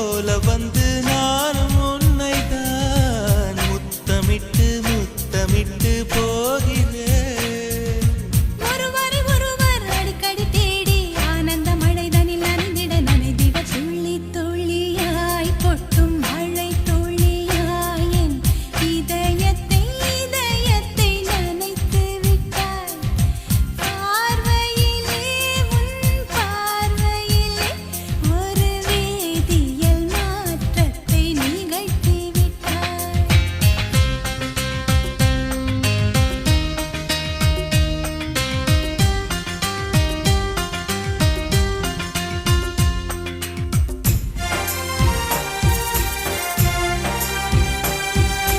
போல வந்து